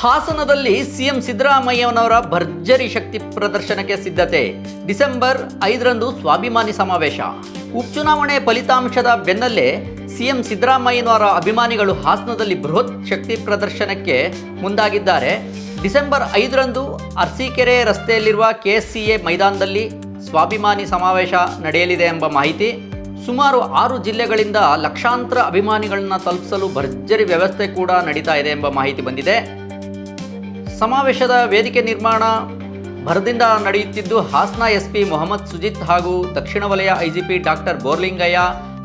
ಹಾಸನದಲ್ಲಿ ಸಿಎಂ ಸಿದ್ದರಾಮಯ್ಯನವರ ಭರ್ಜರಿ ಶಕ್ತಿ ಪ್ರದರ್ಶನಕ್ಕೆ ಸಿದ್ಧತೆ. ಡಿಸೆಂಬರ್ ಐದರಂದು ಸ್ವಾಭಿಮಾನಿ ಸಮಾವೇಶ. ಉಪಚುನಾವಣೆ ಫಲಿತಾಂಶದ ಬೆನ್ನಲ್ಲೇ ಸಿಎಂ ಸಿದ್ದರಾಮಯ್ಯನವರ ಅಭಿಮಾನಿಗಳು ಹಾಸನದಲ್ಲಿ ಬೃಹತ್ ಶಕ್ತಿ ಪ್ರದರ್ಶನಕ್ಕೆ ಮುಂದಾಗಿದ್ದಾರೆ. ಡಿಸೆಂಬರ್ ಐದರಂದು ಅರ್ಸಿಕೆರೆ ರಸ್ತೆಯಲ್ಲಿರುವ ಕೆಎಸ್ಸಿಎ ಮೈದಾನದಲ್ಲಿ ಸ್ವಾಭಿಮಾನಿ ಸಮಾವೇಶ ನಡೆಯಲಿದೆ ಎಂಬ ಮಾಹಿತಿ. ಸುಮಾರು ಆರು ಜಿಲ್ಲೆಗಳಿಂದ ಲಕ್ಷಾಂತರ ಅಭಿಮಾನಿಗಳನ್ನು ತಲುಪಿಸಲು ಭರ್ಜರಿ ವ್ಯವಸ್ಥೆ ಕೂಡ ನಡೀತಾ ಇದೆ ಎಂಬ ಮಾಹಿತಿ ಬಂದಿದೆ. ಸಮಾವೇಶದ ವೇದಿಕೆ ನಿರ್ಮಾಣ ಭರದಿಂದ ನಡೆಯುತ್ತಿದ್ದು ಹಾಸನ ಎಸ್ಪಿ ಮೊಹಮ್ಮದ್ ಸುಜಿತ್ ಹಾಗೂ ದಕ್ಷಿಣ ವಲಯ ಐಜಿಪಿ ಡಾಕ್ಟರ್ ಬೋರ್ಲಿಂಗಯ್ಯ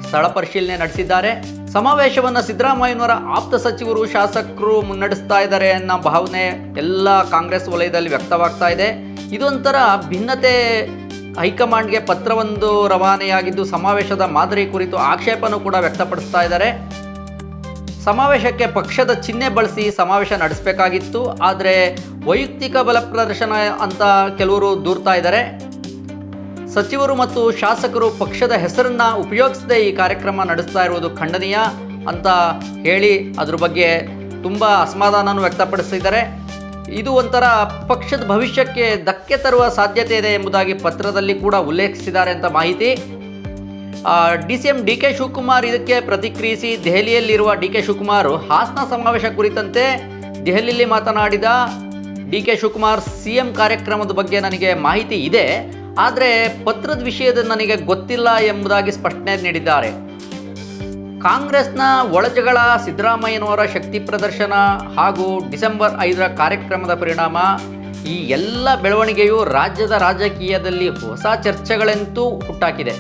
ಸ್ಥಳ ಪರಿಶೀಲನೆ ನಡೆಸಿದ್ದಾರೆ. ಸಮಾವೇಶವನ್ನು ಸಿದ್ದರಾಮಯ್ಯನವರ ಆಪ್ತ ಸಚಿವರು, ಶಾಸಕರು ಮುನ್ನಡೆಸ್ತಾ ಇದ್ದಾರೆ ಅನ್ನೋ ಭಾವನೆ ಎಲ್ಲ ಕಾಂಗ್ರೆಸ್ ವಲಯದಲ್ಲಿ ವ್ಯಕ್ತವಾಗ್ತಾ ಇದೆ. ಇದೊಂಥರ ಭಿನ್ನತೆ ಹೈಕಮಾಂಡ್ಗೆ ಪತ್ರವೊಂದು ರವಾನೆಯಾಗಿದ್ದು, ಸಮಾವೇಶದ ಮಾದರಿ ಕುರಿತು ಆಕ್ಷೇಪನೂ ಕೂಡ ವ್ಯಕ್ತಪಡಿಸ್ತಾ ಇದ್ದಾರೆ. ಸಮಾವೇಶಕ್ಕೆ ಪಕ್ಷದ ಚಿಹ್ನೆ ಬಳಸಿ ಸಮಾವೇಶ ನಡೆಸಬೇಕಾಗಿತ್ತು, ಆದರೆ ವೈಯಕ್ತಿಕ ಬಲ ಪ್ರದರ್ಶನ ಅಂತ ಕೆಲವರು ದೂರ್ತಾ ಇದ್ದಾರೆ. ಸಚಿವರು ಮತ್ತು ಶಾಸಕರು ಪಕ್ಷದ ಹೆಸರನ್ನ ಉಪಯೋಗಿಸದೆ ಈ ಕಾರ್ಯಕ್ರಮ ನಡೆಸ್ತಾ ಇರುವುದು ಖಂಡನೀಯ ಅಂತ ಹೇಳಿ ಅದ್ರ ಬಗ್ಗೆ ತುಂಬ ಅಸಮಾಧಾನವನ್ನು ವ್ಯಕ್ತಪಡಿಸಿದ್ದಾರೆ. ಇದು ಒಂಥರ ಪಕ್ಷದ ಭವಿಷ್ಯಕ್ಕೆ ಧಕ್ಕೆ ತರುವ ಸಾಧ್ಯತೆ ಇದೆ ಎಂಬುದಾಗಿ ಪತ್ರದಲ್ಲಿ ಕೂಡ ಉಲ್ಲೇಖಿಸಿದ್ದಾರೆ ಅಂತ ಮಾಹಿತಿ. D C M D K Shivakumar ಇದಕ್ಕೆ ಪ್ರತಿಕ್ರಿಯಿಸಿ ದೆಹಲಿಯಲ್ಲಿರುವ ಡಿ ಕೆ ಶಿವಕುಮಾರ್ ಹಾಸನ ಸಮಾವೇಶ ಕುರಿತಂತೆ ದೆಹಲಿಯಲ್ಲಿ ಮಾತನಾಡಿದ D K Shivakumar C M ಕಾರ್ಯಕ್ರಮದ ಬಗ್ಗೆ ನನಗೆ ಮಾಹಿತಿ ಇದೆ, ಆದರೆ ಪತ್ರದ ವಿಷಯದ ನನಗೆ ಗೊತ್ತಿಲ್ಲ ಎಂಬುದಾಗಿ ಸ್ಪಷ್ಟನೆ ನೀಡಿದ್ದಾರೆ. ಕಾಂಗ್ರೆಸ್ನ ಒಳಜಗಳ ಸಿದ್ದರಾಮಯ್ಯನವರ ಶಕ್ತಿ ಪ್ರದರ್ಶನ ಹಾಗೂ ಡಿಸೆಂಬರ್ ಐದರ ಕಾರ್ಯಕ್ರಮದ ಪರಿಣಾಮ ಈ ಎಲ್ಲ ಬೆಳವಣಿಗೆಯು ರಾಜ್ಯದ ರಾಜಕೀಯದಲ್ಲಿ ಹೊಸ ಚರ್ಚೆಗಳಂತೂ ಹುಟ್ಟಾಕಿದೆ.